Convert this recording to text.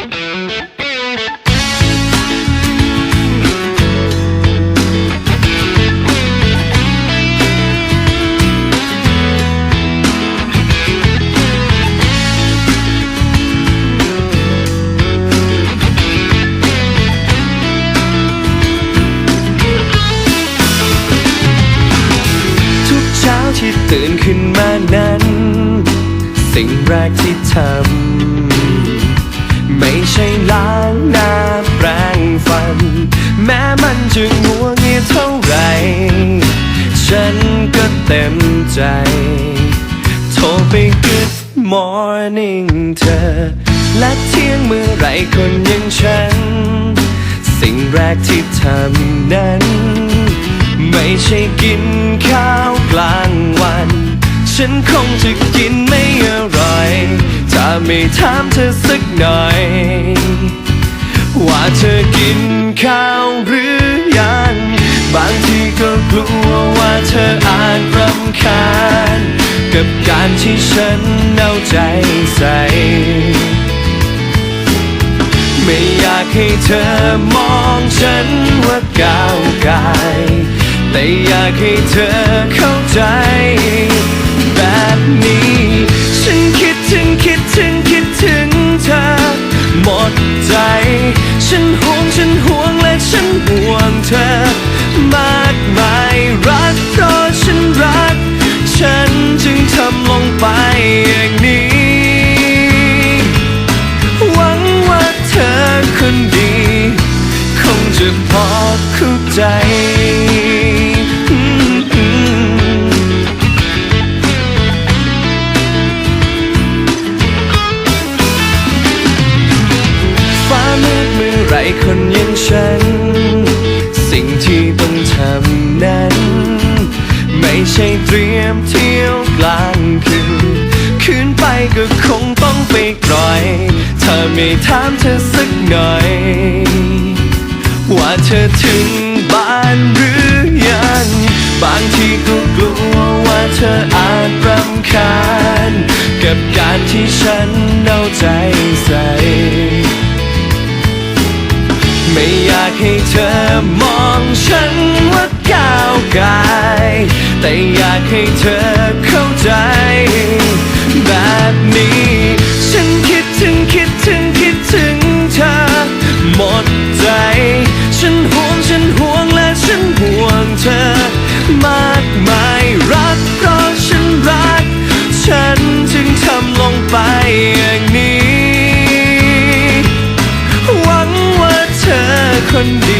ทุกเช้าที่ตื่นขึ้นมานั้น สิ่งแรกที่ทำ ไม่ใช่ล้างหน้าแปรงฟัน แม้มันจะงัวเงียเท่าไร ฉันก็เต็มใจ โทรไป Good morning เธอ และเที่ยงเมื่อไรคนอย่างฉัน สิ่งแรกที่ทำนั้น ไม่ใช่กินข้าวกลางวัน ฉันคงจะกินไม่อร่อยถ้าไม่ถามเธอสักหน่อย ว่าเธอกินข้าวหรือยัง บางทีก็กลัวว่าเธออาจรำคาญ กับการที่ฉันเอาใจใส่ไม่อยากให้เธอมองฉันว่าก้าวไกายแต่อยากให้เธอเข้าใจ แบบนี้ ฉันคิดถึงคิดถึงคิดถึงเธอ หมดใจ ฉันห่วงฉันห่วงและฉันห่วงเธอ มากมายรักเพราะฉัน เที่ยวกลางคืนคืนไปก็คงต้องไปกร่อย ถ้าไม่ถามเธอสักหน่อย ว่าเธอถึงบ้านหรือยัง บางทีก็กลัวว่าเธออาจรำคาญ กับการที่ฉันเอาใจใส่ไม่อยากให้เธอมองฉันว่า ก้าวกายแต่อยากให้เธอเข้าใจ แบบนี้ ฉันคิดถึงคิดถึงคิดถึงเธอ หมดใจ ฉันห่วงฉันห่วงและฉันห่วงเธอ มากมายรักเพราะฉันรัก ฉันจึงทำลงไปอย่างนี้ หวังว่าเธอคนดี